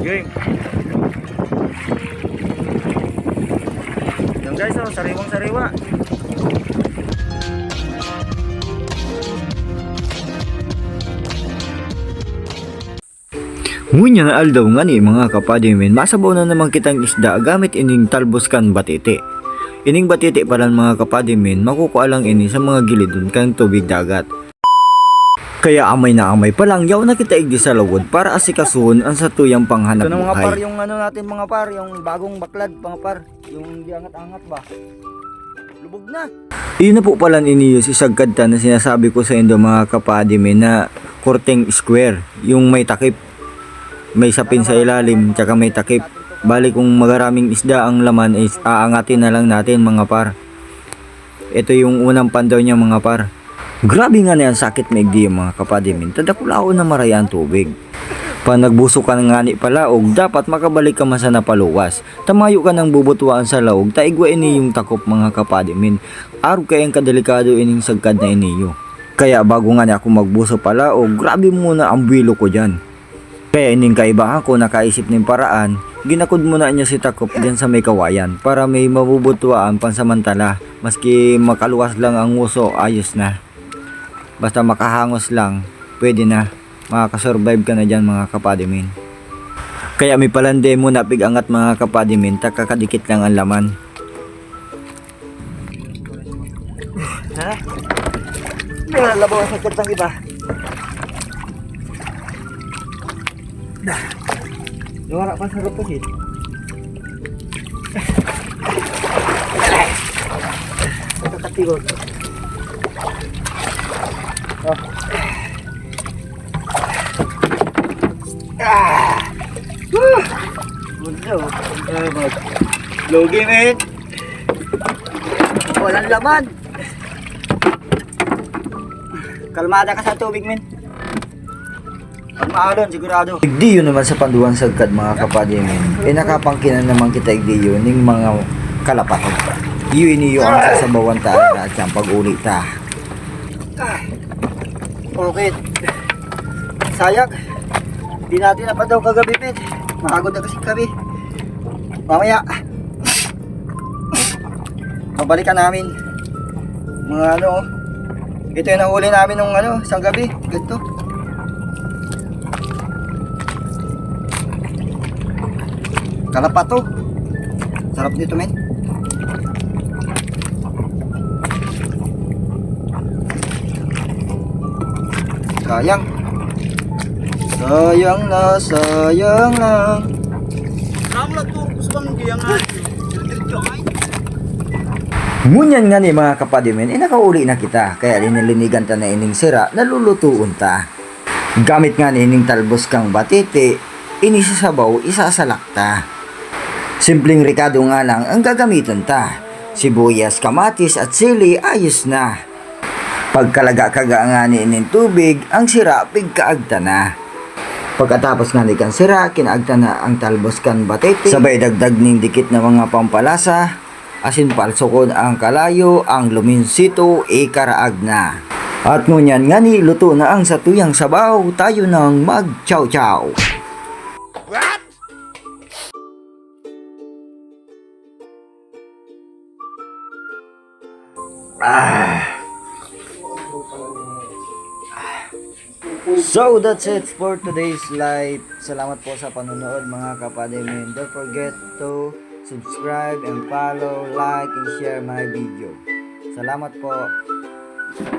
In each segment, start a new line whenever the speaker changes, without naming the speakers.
game yan guys oh sariwang sariwa Ngunya na aldaw nga ni mga kapadimin, masabaw na naman kitang isda gamit ining talboskan batiti. Ining batiti para mga kapadimin, makukualang ini sa mga gilidon kang tubig dagat. Kaya amay na amay pa lang yaw na kita igdi sa lawod para asikasuhon ang satuyang panghanap
Ito na mga par
buhay.
yung ano natin mga par, yung bagong baklad mga par, yung di angat-angat ba. Lubog na.
Iyon na po pala iniyo si Sagkadta na sinasabi ko sa indo mga kapadimin na korteng square, yung may takip. May sapin sa ilalim, tsaka may takip. Bali kung magaraming isda ang laman is aangatin na lang natin mga par. Ito yung unang pandaw niya mga par. Grabe nga na yan sakit na igdi mga kapadimin. Tadakulaon na maraya ang tubig. Pa nagbuso ka ng ngani pala og dapat makabalik ka man sa napaluwas. Tamayo ka ng bubutuan sa laog, taigwa ini yung takop mga kapadimin. Araw kayang kadelikado ining sagkad na iniyo. Kaya bago nga niya ako magbuso pala og grabe muna ang buwilo ko dyan. Kaya ining kaibahan ko nakaisip ng paraan, ginakod muna niya si Takop dyan sa may kawayan para may mabubutuan pansamantala. Maski makaluwas lang ang uso, ayos na. Basta makahangos lang, pwede na. Makakasurvive ka na dyan mga kapadimin. Kaya may palande mo na pigangat mga kapadimin, takakadikit lang ang laman.
Ha? Wala labaw sa katang iba. Wala pa sa rupasit. Ito katigod. Oh. Ah! Woo! Eh. Logi, men. Walang laman. Kalmada ka sa tubig, men. Kalmado doon, sigurado.
Igdiyo naman sa panduan sagkad mga kapadimin. E nakapangkinan naman kita igdiyo ning mga kalapatog pa. Iyo iniyo ang sasabawan ta at siyang pag-uli ta.
Okay. Sayang. Hindi natin na pa daw kagabi, men. Makagod na kasi kami. Mamaya. Pabalikan namin. Mga ano, ito yung nahuli namin nung ano, isang gabi. Ganito. Kalapato. Sarap nito, men. Sayang. Sayang na, sayang na.
Ngunyan nga ni mga kapadimin, e nakauli na kita. Kaya linilinigan ta na ining sira, nalulutuon ta. Gamit nga ni ining talbos kang batiti, inisasabaw, isasalak ta. Simpleng rikado nga lang ang gagamitan ta. Sibuyas, kamatis at sili, ayos na. Pagkalaga-kaga nga ni ining tubig, ang sira pigkaagta na. Pagkatapos nga ni sira, kinaagta na ang talbos kan batete. Sabay dagdag ning dikit na mga pampalasa. Asin palsokon ang kalayo, ang luminsito, ikaraag na. At ngunyan nga ni, luto na ang satuyang sabaw, tayo nang mag chow chow. So that's it for today's live. Salamat po sa panonood mga kapadimin. Don't forget to subscribe and follow, like, and share my video. Salamat po.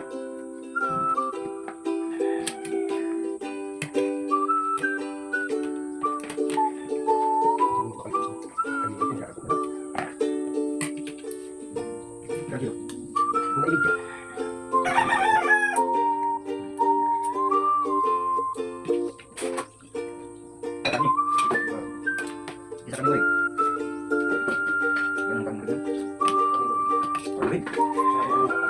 呜。